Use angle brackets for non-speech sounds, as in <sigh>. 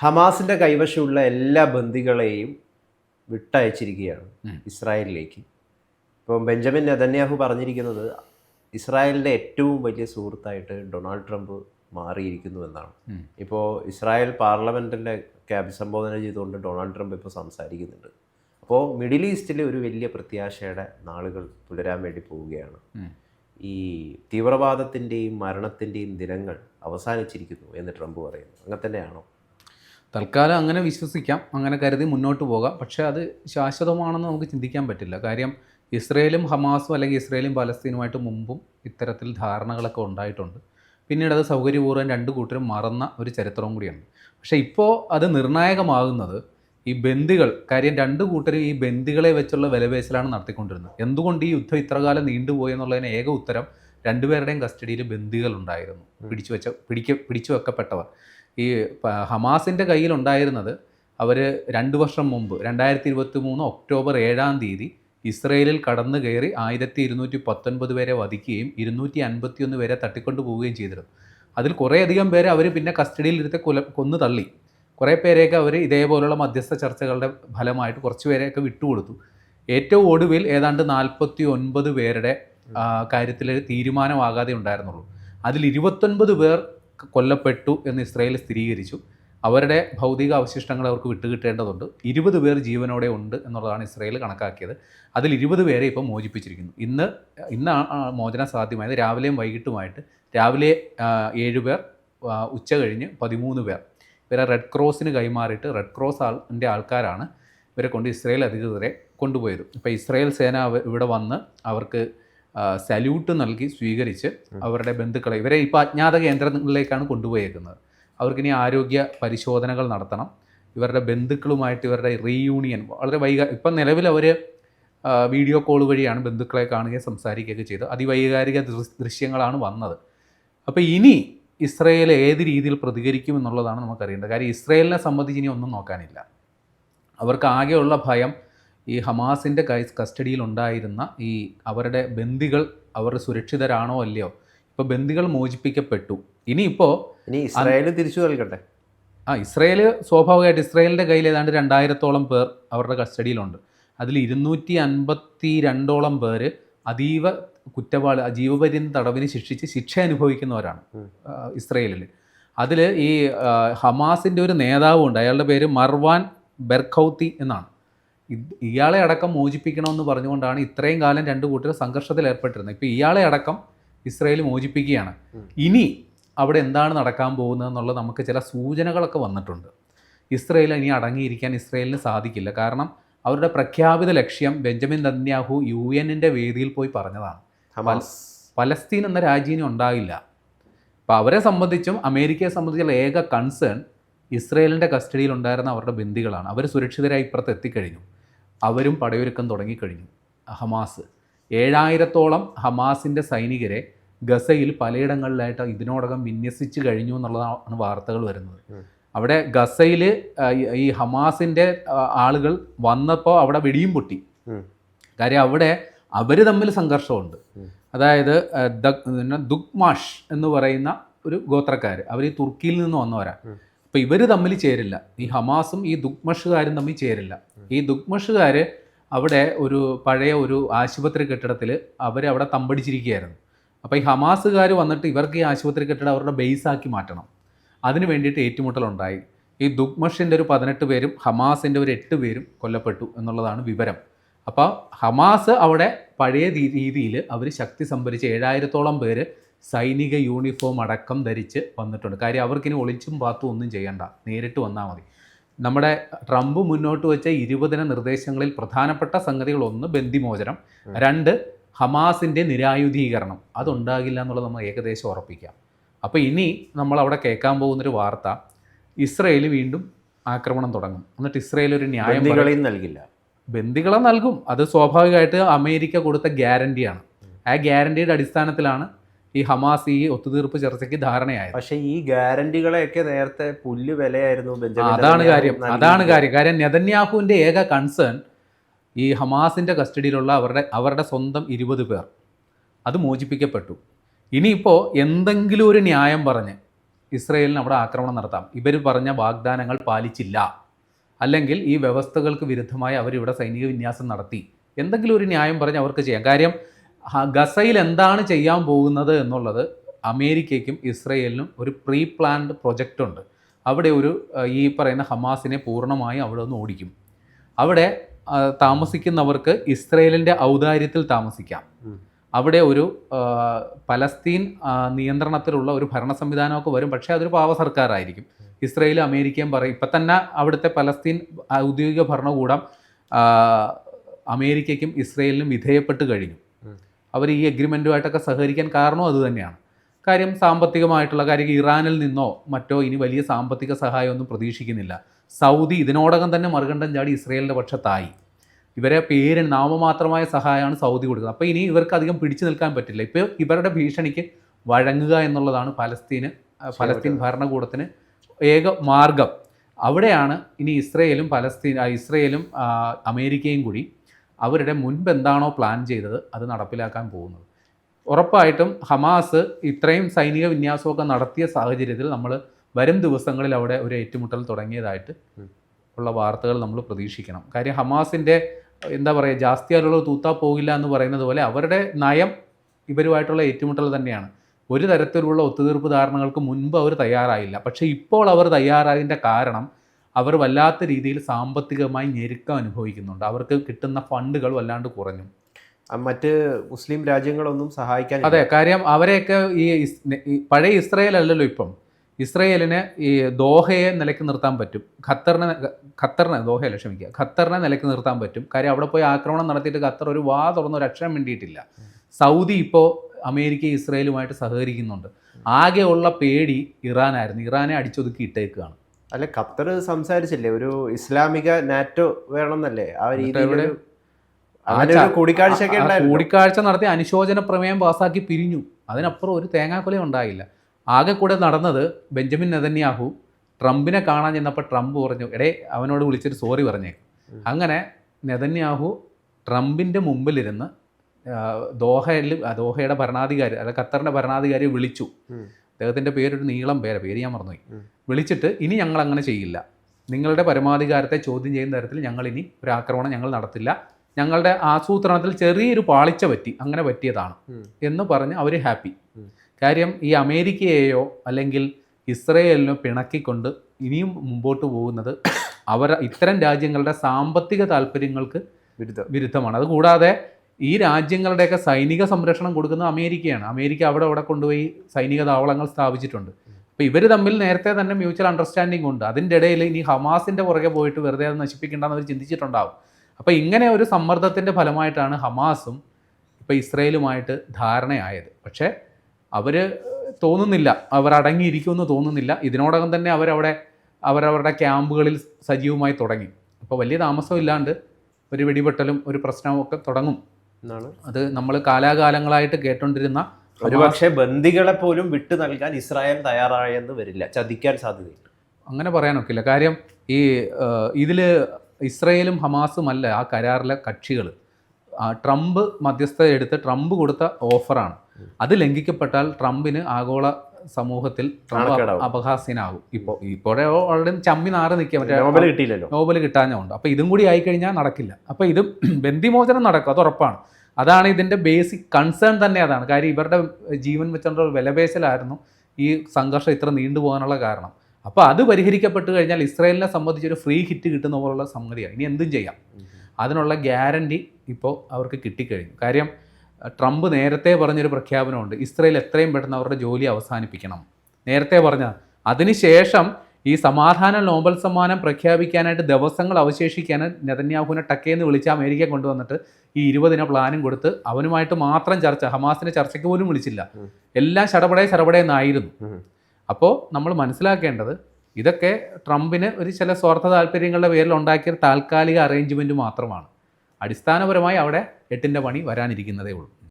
ഹമാസിന്റെ കൈവശമുള്ള എല്ലാ ബന്ദികളെയും വിട്ടയച്ചിരിക്കുകയാണ് ഇസ്രായേലിലേക്ക്. ഇപ്പം ബെഞ്ചമിൻ നെതന്യാഹു പറഞ്ഞിരിക്കുന്നത് ഇസ്രായേലിന്റെ ഏറ്റവും വലിയ സുഹൃത്തായിട്ട് ഡൊണാൾഡ് ട്രംപ് മാറിയിരിക്കുന്നു എന്നാണ്. ഇപ്പോൾ ഇസ്രായേൽ പാർലമെന്റിന്റെ ഒക്കെ അഭിസംബോധന ചെയ്തുകൊണ്ട് ഡൊണാൾഡ് ട്രംപ് ഇപ്പോൾ സംസാരിക്കുന്നുണ്ട്. അപ്പോൾ മിഡിൽ ഈസ്റ്റിലെ ഒരു വലിയ പ്രത്യാശയുടെ നാളുകൾ പുലരാൻ വേണ്ടി പോവുകയാണ്. ഈ തീവ്രവാദത്തിന്റെയും മരണത്തിന്റെയും ദിനങ്ങൾ അവസാനിച്ചിരിക്കുന്നു എന്ന് ട്രംപ് പറയുന്നു. അങ്ങനെ തന്നെയാണോ? തൽക്കാലം അങ്ങനെ വിശ്വസിക്കാം അങ്ങനെ കരുതി മുന്നോട്ട് പോകാം. പക്ഷേ അത് ശാശ്വതമാണെന്ന് നമുക്ക് ചിന്തിക്കാൻ പറ്റില്ല. കാര്യം ഇസ്രയേലും ഹമാസും അല്ലെങ്കിൽ ഇസ്രയേലും പലസ്തീനുമായിട്ട് മുമ്പും ഇത്തരത്തിൽ ധാരണകളൊക്കെ ഉണ്ടായിട്ടുണ്ട്. പിന്നീട് അത് സൗകര്യപൂർവം രണ്ട് കൂട്ടരും മറന്ന ഒരു ചരിത്രവും കൂടിയാണ് പക്ഷേ ഇപ്പോൾ അത് നിർണായകമാകുന്നത് ഈ ബന്ദികൾ കാര്യം രണ്ട് കൂട്ടരും ഈ ബന്ദികളെ വെച്ചുള്ള വിലപേശലാണ് നടത്തിക്കൊണ്ടിരുന്നത്. എന്തുകൊണ്ട് ഈ യുദ്ധം ഇത്രകാലം നീണ്ടുപോയി എന്നുള്ളതിന് ഏക ഉത്തരം രണ്ടുപേരുടെയും കസ്റ്റഡിയിൽ ബന്ദികൾ ഉണ്ടായിരുന്നു. പിടിച്ചു വെച്ച പിടിക്ക പിടിച്ചു വെക്കപ്പെട്ടവർ ഈ ഹമാസിന്റെ കയ്യിലുണ്ടായിരുന്നത് അവർ രണ്ട് വർഷം മുമ്പ് രണ്ടായിരത്തി ഇരുപത്തി മൂന്ന് ഒക്ടോബർ ഏഴാം തീയതി ഇസ്രയേലിൽ കടന്നു കയറി ആയിരത്തി ഇരുന്നൂറ്റി പത്തൊൻപത് പേരെ വധിക്കുകയും ഇരുന്നൂറ്റി അൻപത്തിയൊന്ന് പേരെ തട്ടിക്കൊണ്ടു പോവുകയും ചെയ്തിരുന്നു. അതിൽ കുറേയധികം പേരെ അവർ പിന്നെ കസ്റ്റഡിയിലിരുത്തി കൊല കൊന്നു തള്ളി. കുറേ പേരെയൊക്കെ അവർ ഇതേപോലുള്ള മധ്യസ്ഥ ചർച്ചകളുടെ ഫലമായിട്ട് കുറച്ച് പേരെയൊക്കെ വിട്ടുകൊടുത്തു. ഏറ്റവും ഒടുവിൽ ഏതാണ്ട് നാൽപ്പത്തി ഒൻപത് പേരുടെ കാര്യത്തിൽ തീരുമാനമാകാതെ ഉണ്ടായിരുന്നുള്ളൂ. അതിൽ ഇരുപത്തൊൻപത് പേർ കൊല്ലപ്പെട്ടു എന്ന് ഇസ്രായേൽ സ്ഥിരീകരിച്ചു. അവരുടെ ഭൗതിക അവശിഷ്ടങ്ങൾ അവർക്ക് വിട്ടുകിട്ടേണ്ടതുണ്ട്. ഇരുപത് പേർ ജീവനോടെ ഉണ്ട് എന്നുള്ളതാണ് ഇസ്രായേൽ കണക്കാക്കിയത്. അതിൽ ഇരുപത് പേരെ ഇപ്പോൾ മോചിപ്പിച്ചിരിക്കുന്നു. ഇന്ന് ഇന്ന് ആ- ആ മോചനം സാധ്യമായത് രാവിലെയും വൈകിട്ടുമായിട്ട്. രാവിലെ ഏഴ് പേർ ഉച്ച കഴിഞ്ഞ് പതിമൂന്ന് പേർ. ഇവരെ റെഡ് ക്രോസിന് കൈമാറിയിട്ട് റെഡ് ക്രോസ് ആളിന്റെ ആൾക്കാരാണ് ഇവരെ കൊണ്ട് ഇസ്രായേൽ അധികൃതരെ കൊണ്ടുപോയത്. ഇപ്പോൾ ഇസ്രായേൽ സേന ഇവിടെ വന്ന് അവർക്ക് സല്യൂട്ട് നൽകി സ്വീകരിച്ച് അവരുടെ ബന്ധുക്കളെ ഇവരെ ഇപ്പോൾ അജ്ഞാത കേന്ദ്രങ്ങളിലേക്കാണ് കൊണ്ടുപോയേക്കുന്നത്. അവർക്കിനി ആരോഗ്യ പരിശോധനകൾ നടത്തണം. ഇവരുടെ ബന്ധുക്കളുമായിട്ട് ഇവരുടെ റീയൂണിയൻ വളരെ വൈകാ ഇപ്പം നിലവിൽ അവർ വീഡിയോ കോൾ വഴിയാണ് ബന്ധുക്കളെ കാണുകയും സംസാരിക്കുകയൊക്കെ ചെയ്തത്. അതിവൈകാരിക ദൃശ്യങ്ങളാണ് വന്നത്. അപ്പോൾ ഇനി ഇസ്രയേൽ ഏത് രീതിയിൽ പ്രതികരിക്കും എന്നുള്ളതാണ് നമുക്കറിയേണ്ടത്. കാര്യം ഇസ്രയേലിനെ സംബന്ധിച്ച് ഇനി ഒന്നും നോക്കാനില്ല. അവർക്ക് ആകെയുള്ള ഭയം ഈ ഹമാസിന്റെ കൈ കസ്റ്റഡിയിൽ ഉണ്ടായിരുന്ന ഈ അവരുടെ ബന്ദികൾ അവർ സുരക്ഷിതരാണോ അല്ലയോ? ഇപ്പോൾ ബന്ദികൾ മോചിപ്പിക്കപ്പെട്ടു. ഇനിയിപ്പോൾ ഇനി ഇസ്രായേൽ തിരിച്ചു നൽകട്ടെ. ആ ഇസ്രായേൽ സ്വാഭാവികമായിട്ട് ഇസ്രയേലിന്റെ കയ്യിൽ ഏതാണ്ട് രണ്ടായിരത്തോളം പേർ അവരുടെ കസ്റ്റഡിയിലുണ്ട്. അതിൽ ഇരുന്നൂറ്റി അൻപത്തി രണ്ടോളം പേര് അതീവ കുറ്റവാളി ജീവപര്യന്ത തടവിന് ശിക്ഷിച്ച് ശിക്ഷ അനുഭവിക്കുന്നവരാണ് ഇസ്രായേലിൽ അതിൽ ഈ ഹമാസിന്റെ ഒരു നേതാവുണ്ട്. അയാളുടെ പേര് മർവാൻ ബെർഖൌത്തി എന്നാണ്. ഇയാളെ അടക്കം മോചിപ്പിക്കണമെന്ന് പറഞ്ഞുകൊണ്ടാണ് ഇത്രയും കാലം രണ്ട് കൂട്ടർ സംഘർഷത്തിൽ ഏർപ്പെട്ടിരുന്നത്. ഇപ്പോൾ ഇയാളെ അടക്കം ഇസ്രയേൽ മോചിപ്പിക്കുകയാണ്. ഇനി അവിടെ എന്താണ് നടക്കാൻ പോകുന്നത് എന്നുള്ളത് നമുക്ക് ചില സൂചനകളൊക്കെ വന്നിട്ടുണ്ട്. ഇസ്രയേൽ ഇനി അടങ്ങിയിരിക്കാൻ ഇസ്രയേലിന് സാധിക്കില്ല. കാരണം അവരുടെ പ്രഖ്യാപിത ലക്ഷ്യം ബെഞ്ചമിൻ നന്യാഹു യു എന്നിന്റെ വേദിയിൽ പോയി പറഞ്ഞതാണ്. പലസ്തീൻ എന്ന രാജ്യം ഉണ്ടാകില്ല അപ്പോൾ അവരെ സംബന്ധിച്ചും അമേരിക്കയെ സംബന്ധിച്ചുള്ള ഏക കൺസേൺ ഇസ്രയേലിന്റെ കസ്റ്റഡിയിൽ ഉണ്ടായിരുന്ന അവരുടെ ബന്ദികളാണ്. അവർ സുരക്ഷിതരായി ഇപ്പുറത്ത് എത്തിക്കഴിഞ്ഞു. അവരും പടയൊരുക്കം തുടങ്ങിക്കഴിഞ്ഞു. ഹമാസ്. ഏഴായിരത്തോളം ഹമാസിന്റെ സൈനികരെ ഗസയിൽ പലയിടങ്ങളിലായിട്ട് ഇതിനോടകം വിന്യസിച്ച് കഴിഞ്ഞു എന്നുള്ളതാണ് വാർത്തകൾ വരുന്നത്. അവിടെ ഗസയിൽ ഈ ഹമാസിന്റെ ആളുകൾ വന്നപ്പോൾ അവിടെ വെടിയും പൊട്ടി. കാര്യം അവിടെ അവർ തമ്മിൽ സംഘർഷമുണ്ട്. അതായത് ദുഗ്മാഷ് എന്ന് പറയുന്ന ഒരു ഗോത്രക്കാർ അവർ ഈ തുർക്കിയിൽ നിന്ന് വന്നവരാ. ഉം. അപ്പോൾ ഇവർ തമ്മിൽ ചേരില്ല. ഈ ഹമാസും ഈ ദുഗ്മഷുകാരും തമ്മിൽ ചേരില്ല. ഈ ദുഗ്മഷുകാർ അവിടെ ഒരു പഴയ ഒരു ആശുപത്രി കെട്ടിടത്തിൽ അവർ അവിടെ തമ്പടിച്ചിരിക്കുകയായിരുന്നു. അപ്പോൾ ഈ ഹമാസുകാർ വന്നിട്ട് ഇവർക്ക് ഈ ആശുപത്രി കെട്ടിടം അവരുടെ ബേസ് ആക്കി മാറ്റണം. അതിന് വേണ്ടിയിട്ട് ഏറ്റുമുട്ടലുണ്ടായി ഈ ദുഗ്മഷിന്റെ ഒരു പതിനെട്ട് പേരും ഹമാസിന്റെ ഒരു എട്ട് പേരും കൊല്ലപ്പെട്ടു എന്നുള്ളതാണ് വിവരം. അപ്പോൾ ഹമാസ് അവിടെ പഴയ രീതിയിൽ അവർ ശക്തി സംഭരിച്ച് ഏഴായിരത്തോളം പേര് സൈനിക യൂണിഫോം അടക്കം ധരിച്ച് വന്നിട്ടുണ്ട്. കാര്യം അവർക്കിനി ഒളിച്ചും പാത്തും ഒന്നും ചെയ്യണ്ട. നേരിട്ട് വന്നാൽ മതി. നമ്മുടെ ട്രംപ് മുന്നോട്ട് വെച്ച ഇരുപതിന നിർദ്ദേശങ്ങളിൽ പ്രധാനപ്പെട്ട സംഗതികൾ ഒന്ന് ബന്ദിമോചനം രണ്ട് ഹമാസിന്റെ നിരായുധീകരണം. അതുണ്ടാകില്ല എന്നുള്ളത് നമ്മൾ ഏകദേശം ഉറപ്പിക്കാം. അപ്പോൾ ഇനി നമ്മൾ അവിടെ കേൾക്കാൻ പോകുന്നൊരു വാർത്ത ഇസ്രയേൽ വീണ്ടും ആക്രമണം തുടങ്ങും. എന്നിട്ട് ഇസ്രയേൽ ഒരു ന്യായം. നൽകില്ല. ബന്ദികളെ നൽകും. അത് സ്വാഭാവികമായിട്ട് അമേരിക്ക കൊടുത്ത ഗ്യാരണ്ടിയാണ്. ആ ഗ്യാരണ്ടിയുടെ അടിസ്ഥാനത്തിലാണ് ഈ ഹമാസ് ഈ ഒത്തുതീർപ്പ് ചർച്ചയ്ക്ക് ധാരണയായത്. പക്ഷെ ഈ ഗ്യാരണ്ടികളെയൊക്കെ നേരത്തെ പുല്ല് വിലയായിരുന്നു അതാണ് കാര്യം. അതാണ് കാര്യം. കാര്യം നെതന്യാഹുവിന്റെ ഏക കൺസേൺ ഈ ഹമാസിന്റെ കസ്റ്റഡിയിലുള്ള അവരുടെ അവരുടെ സ്വന്തം ഇരുപത് പേർ. അത് മോചിപ്പിക്കപ്പെട്ടു. ഇനിയിപ്പോൾ എന്തെങ്കിലും ഒരു ന്യായം പറഞ്ഞ് ഇസ്രയേലിന് അവിടെ ആക്രമണം നടത്താം. ഇവർ പറഞ്ഞ വാഗ്ദാനങ്ങൾ പാലിച്ചില്ല. അല്ലെങ്കിൽ ഈ വ്യവസ്ഥകൾക്ക് വിരുദ്ധമായി അവരിവിടെ സൈനിക വിന്യാസം നടത്തി. എന്തെങ്കിലും ഒരു ന്യായം പറഞ്ഞ് അവർക്ക് ചെയ്യാം. കാര്യം ഗസയിൽ എന്താണ് ചെയ്യാൻ പോകുന്നത് എന്നുള്ളത് അമേരിക്കയ്ക്കും ഇസ്രയേലിനും ഒരു പ്രീ പ്ലാൻഡ് പ്രൊജക്റ്റ് ഉണ്ട്. അവിടെ ഒരു ഈ പറയുന്ന ഹമാസിനെ പൂർണമായും അവിടെ ഒന്ന് ഓടിക്കും. അവിടെ താമസിക്കുന്നവർക്ക് ഇസ്രയേലിന്റെ ഔദാര്യത്തിൽ താമസിക്കാം. അവിടെ ഒരു പലസ്തീൻ നിയന്ത്രണത്തിലുള്ള ഒരു ഭരണ സംവിധാനമൊക്കെ വരും. പക്ഷേ അതൊരു പാവ സർക്കാരായിരിക്കും. ഇസ്രയേലും അമേരിക്കയും പറയും ഇപ്പം തന്നെ അവിടുത്തെ പലസ്തീൻ ഔദ്യോഗിക ഭരണകൂടം അമേരിക്കയ്ക്കും ഇസ്രയേലിനും വിധേയപ്പെട്ട് കഴിഞ്ഞു. അവർ ഈ എഗ്രിമെന്റുമായിട്ടൊക്കെ സഹകരിക്കാൻ കാരണം അതുതന്നെയാണ് കാര്യം സാമ്പത്തികമായിട്ടുള്ള കാര്യം ഇറാനിൽ നിന്നോ മറ്റോ ഇനി വലിയ സാമ്പത്തിക സഹായമൊന്നും പ്രതീക്ഷിക്കുന്നില്ല. സൗദി ഇതിനോടകം തന്നെ മറുകണ്ഠം ചാടി ഇസ്രയേലിന്റെ പക്ഷത്തായി. ഇവരെ പേര് നാമമാത്രമായ സഹായമാണ് സൗദി കൊടുക്കുന്നത്. അപ്പോൾ ഇനി ഇവർക്ക് അധികം പിടിച്ചു നിൽക്കാൻ പറ്റില്ല. ഇപ്പോൾ ഇവരുടെ ഭീഷണിക്ക് വഴങ്ങുക എന്നുള്ളതാണ് പലസ്തീന് ഫലസ്തീൻ പലസ്തീൻ ഭരണകൂടത്തിന് ഏക മാർഗം. അവിടെയാണ് ഇനി ഇസ്രയേലും പലസ്തീൻ ഇസ്രയേലും അമേരിക്കയും കൂടി അവരുടെ മുൻപ് എന്താണോ പ്ലാൻ ചെയ്തത് അത് നടപ്പിലാക്കാൻ പോകുന്നത്. ഉറപ്പായിട്ടും ഹമാസ് ഇത്രയും സൈനിക വിന്യാസമൊക്കെ നടത്തിയ സാഹചര്യത്തിൽ നമ്മൾ വരും ദിവസങ്ങളിൽ അവിടെ ഒരു ഏറ്റുമുട്ടൽ തുടങ്ങിയതായിട്ട് ഉള്ള വാർത്തകൾ നമ്മൾ പ്രതീക്ഷിക്കണം. കാര്യം ഹമാസിന്റെ എന്താ പറയുക ജാസ്തിയാലുള്ള തൂത്താ പോകില്ല എന്ന് പറയുന്നത് പോലെ അവരുടെ നയം ഇവരുമായിട്ടുള്ള ഏറ്റുമുട്ടൽ തന്നെയാണ്. ഒരു തരത്തിലുള്ള ഒത്തുതീർപ്പ് ധാരണകൾക്ക് മുൻപ് അവർ തയ്യാറായില്ല. പക്ഷേ ഇപ്പോൾ അവർ തയ്യാറായതിന്റെ കാരണം അവർ വല്ലാത്ത രീതിയിൽ സാമ്പത്തികമായി ഞെരുക്കം അനുഭവിക്കുന്നുണ്ട്. അവർക്ക് കിട്ടുന്ന ഫണ്ടുകൾ വല്ലാണ്ട് കുറഞ്ഞു. മറ്റ് മുസ്ലിം രാജ്യങ്ങളൊന്നും സഹായിക്കാൻ അതെ കാര്യം അവരെയൊക്കെ ഈ പഴയ ഇസ്രയേൽ അല്ലല്ലോ ഇപ്പം. ഇസ്രയേലിന് ഈ ദോഹയെ നിലയ്ക്ക് നിർത്താൻ പറ്റും. ഖത്തറിനെ ഖത്തറിനെ ദോഹയല്ല ക്ഷമിക്കുക. ഖത്തറിനെ നിലയ്ക്ക് നിർത്താൻ പറ്റും. കാര്യം അവിടെ പോയി ആക്രമണം നടത്തിയിട്ട് ഖത്തർ ഒരു വാ തുറന്ന് ഒരു അക്ഷരം വേണ്ടിയിട്ടില്ല സൗദി ഇപ്പോൾ അമേരിക്ക ഇസ്രയേലുമായിട്ട് സഹകരിക്കുന്നുണ്ട്. ആകെയുള്ള പേടി ഇറാനായിരുന്നു. ഇറാനെ അടിച്ചൊതുക്കി ഇട്ടേക്കുകയാണ് അല്ല ഖത്തർ സംസാരിച്ചില്ലേ? ഒരു ഇസ്ലാമിക നാറ്റോ വേണമെന്നല്ലേ? ആ രീതിയിൽ കൂടിക്കാഴ്ച നടത്തി അനുശോചന പ്രമേയം പാസാക്കി പിരിഞ്ഞു. അതിനപ്പുറം ഒരു തേങ്ങാക്കൊല ഉണ്ടായില്ല. ആകെ കൂടെ നടന്നത് ബെഞ്ചമിൻ നെതന്യാഹു ട്രംപിനെ കാണാൻ ചെന്നപ്പോൾ ട്രംപ് പറഞ്ഞു എടേ അവനോട് വിളിച്ചിട്ട് സോറി പറഞ്ഞേ. അങ്ങനെ നെതന്യാഹു ട്രംപിന്റെ മുമ്പിലിരുന്ന് ദോഹയിൽ ദോഹയുടെ ഭരണാധികാരി അല്ല ഖത്തറിന്റെ ഭരണാധികാരി വിളിച്ചു. അദ്ദേഹത്തിന്റെ പേരൊരു നീളം പേര് പേര് ഞാൻ മറന്നുപോയി. വിളിച്ചിട്ട് ഇനി ഞങ്ങൾ അങ്ങനെ ചെയ്യില്ല. നിങ്ങളുടെ പരമാധികാരത്തെ ചോദ്യം ചെയ്യുന്ന തരത്തിൽ ഞങ്ങൾ ഇനി ഒരു ആക്രമണം ഞങ്ങൾ നടത്തില്ല. ഞങ്ങളുടെ ആസൂത്രണത്തിൽ ചെറിയൊരു പാളിച്ച പറ്റി അങ്ങനെ പറ്റിയതാണ് എന്ന് പറഞ്ഞ് അവർ ഹാപ്പി. കാര്യം ഈ അമേരിക്കയെയോ അല്ലെങ്കിൽ ഇസ്രയേലിനോ പിണക്കിക്കൊണ്ട് ഇനിയും മുമ്പോട്ട് പോകുന്നത് അവർ ഇത്തരം രാജ്യങ്ങളുടെ സാമ്പത്തിക താല്പര്യങ്ങൾക്ക് വിരുദ്ധ. വിരുദ്ധമാണ്. അതുകൂടാതെ ഈ രാജ്യങ്ങളുടെയൊക്കെ സൈനിക സംരക്ഷണം കൊടുക്കുന്നത് അമേരിക്കയാണ്. അമേരിക്ക അവിടെ അവിടെ കൊണ്ടുപോയി സൈനിക താവളങ്ങൾ സ്ഥാപിച്ചിട്ടുണ്ട്. അപ്പോൾ ഇവർ തമ്മിൽ നേരത്തെ തന്നെ മ്യൂച്വൽ അണ്ടർസ്റ്റാൻഡിംഗ് ഉണ്ട്. അതിന്റെ ഇടയിൽ ഇനി ഹമാസിന്റെ പുറകെ പോയിട്ട് വെറുതെ അത് നശിപ്പിക്കേണ്ടെന്ന് അവർ ചിന്തിച്ചിട്ടുണ്ടാവും. അപ്പോൾ ഇങ്ങനെ ഒരു സമ്മർദ്ദത്തിന്റെ ഫലമായിട്ടാണ് ഹമാസും ഇപ്പോൾ ഇസ്രയേലുമായിട്ട് ധാരണയായത്. പക്ഷേ അവർ തോന്നുന്നില്ല. അവർ അടങ്ങിയിരിക്കുമെന്ന് തോന്നുന്നില്ല. ഇതിനോടകം തന്നെ അവരവിടെ അവരവരുടെ ക്യാമ്പുകളിൽ സജീവമായി തുടങ്ങി. അപ്പോൾ വലിയ താമസമില്ലാണ്ട് ഒരു വെടിപെട്ടലും ഒരു പ്രശ്നവും ഒക്കെ തുടങ്ങും. എന്നാണ്. അത് നമ്മൾ കാലാകാലങ്ങളായിട്ട് കേട്ടോണ്ടിരുന്ന ഒരുപക്ഷെ ബന്ദികളെ പോലും വിട്ടു നൽകാൻ ഇസ്രായേൽ തയ്യാറായെന്ന് വരില്ല. ചതിക്കാൻ സാധ്യതയുണ്ട് അങ്ങനെ പറയാനൊക്കില്ല. കാര്യം ഈ ഇതിൽ ഇസ്രയേലും ഹമാസും അല്ല ആ കരാറിലെ കക്ഷികൾ ട്രംപ് മധ്യസ്ഥത എടുത്ത് ട്രംപ് കൊടുത്ത ഓഫറാണ്. അത് ലംഘിക്കപ്പെട്ടാൽ ട്രംപിന് ആഗോള സമൂഹത്തിൽ. അപഹാസ്യനാകും. ഇപ്പോൾ ഇപ്പോഴേ ഓൾറെഡി ചമ്മി നാറ് നിൽക്കുക. മറ്റേ നോബൽ കിട്ടിയില്ലല്ലോ. നോബൽ കിട്ടാഞ്ഞുണ്ട് അപ്പോൾ ഇതും കൂടി ആയിക്കഴിഞ്ഞാൽ നടക്കില്ല. അപ്പോൾ ഇതും <clears throat> ബന്ധിമോചനം നടക്കും. അത് ഉറപ്പാണ്. അതാണ് ഇതിന്റെ ബേസിക് കൺസേൺ തന്നെ അതാണ്. കാര്യം ഇവരുടെ ജീവൻ വെച്ചുള്ള ഒരു വിലപേശലായിരുന്നു ഈ സംഘർഷം ഇത്ര നീണ്ടുപോകാനുള്ള കാരണം. അപ്പോൾ അത് പരിഹരിക്കപ്പെട്ട് കഴിഞ്ഞാൽ ഇസ്രയേലിനെ സംബന്ധിച്ച് ഒരു ഫ്രീ ഹിറ്റ് കിട്ടുന്ന പോലുള്ള സംഗതിയാണ്. ഇനി എന്തും ചെയ്യാം. അതിനുള്ള ഗ്യാരണ്ടി ഇപ്പോൾ അവർക്ക് കിട്ടിക്കഴിഞ്ഞു. കാര്യം ട്രംപ് നേരത്തെ പറഞ്ഞൊരു പ്രഖ്യാപനമുണ്ട് ഇസ്രയേൽ എത്രയും പെട്ടെന്ന് അവരുടെ ജോലി അവസാനിപ്പിക്കണം. നേരത്തെ പറഞ്ഞ അതിനുശേഷം ഈ സമാധാന നോബൽ സമ്മാനം പ്രഖ്യാപിക്കാനായിട്ട് ദിവസങ്ങൾ അവശേഷിക്കാൻ നെതന്യാഹുവിനെ ടക്കേന്ന് വിളിച്ച് അമേരിക്ക കൊണ്ടുവന്നിട്ട് ഈ ഇരുപതിന പ്ലാനും കൊടുത്ത് അവനുമായിട്ട് മാത്രം ചർച്ച ഹമാസിനെ ചർച്ചയ്ക്ക് പോലും വിളിച്ചില്ല. എല്ലാം ശടപടേ ശടപടേ എന്നായിരുന്നു. അപ്പോൾ നമ്മൾ മനസ്സിലാക്കേണ്ടത് ഇതൊക്കെ ട്രംപിന് ഒരു ചില സ്വാർത്ഥ താല്പര്യങ്ങളുടെ പേരിൽ ഉണ്ടാക്കിയ താൽക്കാലിക അറേഞ്ച്മെന്റ് മാത്രമാണ്. അടിസ്ഥാനപരമായി അവിടെ എട്ടിന്റെ പണി വരാനിരിക്കുന്നതേ ഉള്ളൂ.